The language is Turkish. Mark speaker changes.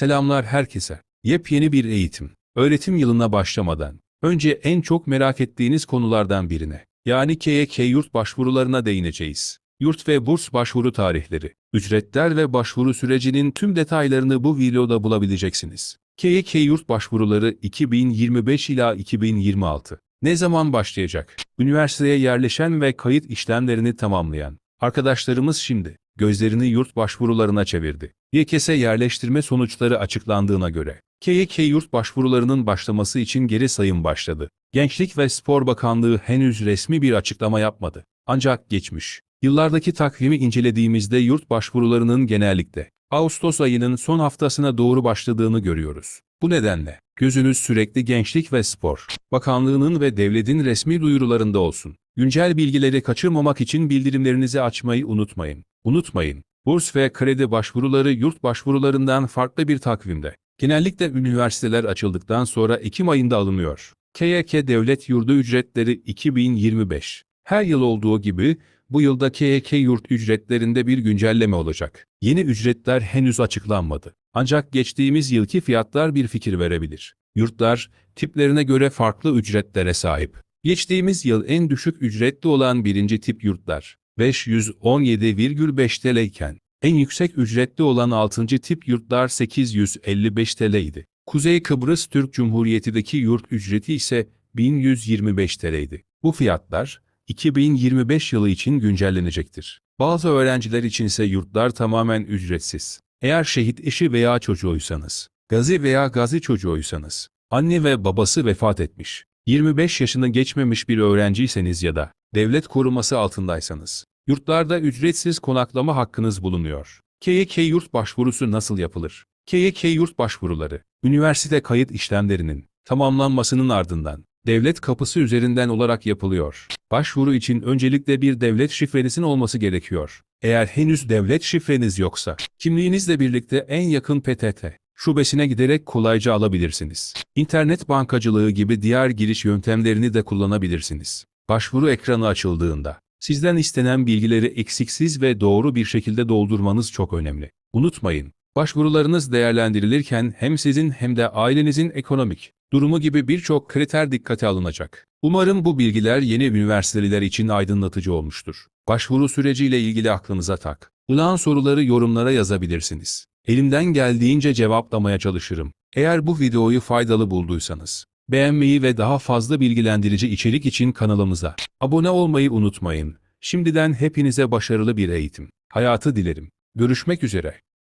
Speaker 1: Selamlar herkese. Yepyeni bir eğitim, öğretim yılına başlamadan önce en çok merak ettiğiniz konulardan birine, yani KYK yurt başvurularına değineceğiz. Yurt ve burs başvuru tarihleri, ücretler ve başvuru sürecinin tüm detaylarını bu videoda bulabileceksiniz. KYK yurt başvuruları 2025 ila 2026. Ne zaman başlayacak? Üniversiteye yerleşen ve kayıt işlemlerini tamamlayan arkadaşlarımız şimdi gözlerini yurt başvurularına çevirdi. YKS yerleştirme sonuçları açıklandığına göre KYK yurt başvurularının başlaması için geri sayım başladı. Gençlik ve Spor Bakanlığı henüz resmi bir açıklama yapmadı. Ancak geçmiş yıllardaki takvimi incelediğimizde yurt başvurularının genellikle Ağustos ayının son haftasına doğru başladığını görüyoruz. Bu nedenle gözünüz sürekli Gençlik ve Spor Bakanlığı'nın ve devletin resmi duyurularında olsun. Güncel bilgileri kaçırmamak için bildirimlerinizi açmayı unutmayın. Unutmayın, burs ve kredi başvuruları yurt başvurularından farklı bir takvimde. Genellikle üniversiteler açıldıktan sonra Ekim ayında alınıyor. KYK Devlet Yurdu Ücretleri 2025 Her yıl olduğu gibi bu yılda KYK yurt ücretlerinde bir güncelleme olacak. Yeni ücretler henüz açıklanmadı. Ancak geçtiğimiz yılki fiyatlar bir fikir verebilir. Yurtlar, tiplerine göre farklı ücretlere sahip. Geçtiğimiz yıl en düşük ücretli olan birinci tip yurtlar, 517,5 TL iken, en yüksek ücretli olan 6. tip yurtlar 855 TL idi. Kuzey Kıbrıs Türk Cumhuriyeti'deki yurt ücreti ise 1125 TL idi. Bu fiyatlar, 2025 yılı için güncellenecektir. Bazı öğrenciler içinse yurtlar tamamen ücretsiz. Eğer şehit eşi veya çocuğuysanız, gazi veya gazi çocuğuysanız, anne ve babası vefat etmiş, 25 yaşını geçmemiş bir öğrenciyseniz ya da devlet koruması altındaysanız, yurtlarda ücretsiz konaklama hakkınız bulunuyor. KYK yurt başvurusu nasıl yapılır? KYK yurt başvuruları, üniversite kayıt işlemlerinin tamamlanmasının ardından devlet kapısı üzerinden olarak yapılıyor. Başvuru için öncelikle bir devlet şifrenizin olması gerekiyor. Eğer henüz devlet şifreniz yoksa, kimliğinizle birlikte en yakın PTT şubesine giderek kolayca alabilirsiniz. İnternet bankacılığı gibi diğer giriş yöntemlerini de kullanabilirsiniz. Başvuru ekranı açıldığında, sizden istenen bilgileri eksiksiz ve doğru bir şekilde doldurmanız çok önemli. Unutmayın, başvurularınız değerlendirilirken hem sizin hem de ailenizin ekonomik durumu gibi birçok kriter dikkate alınacak. Umarım bu bilgiler yeni üniversiteliler için aydınlatıcı olmuştur. Başvuru süreciyle ilgili aklınıza tak. Ulan soruları yorumlara yazabilirsiniz. Elimden geldiğince cevaplamaya çalışırım. Eğer bu videoyu faydalı bulduysanız, beğenmeyi ve daha fazla bilgilendirici içerik için kanalımıza abone olmayı unutmayın. Şimdiden hepinize başarılı bir eğitim hayatı dilerim. Görüşmek üzere.